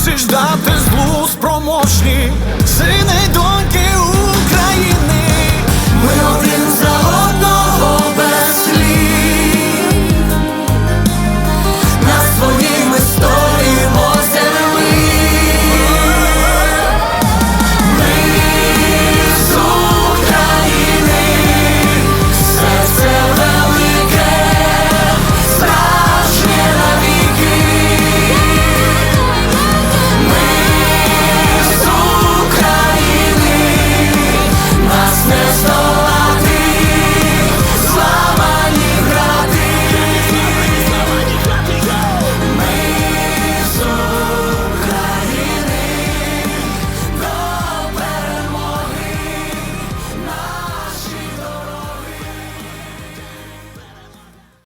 мусиш дати злу спроможні сини доньки у.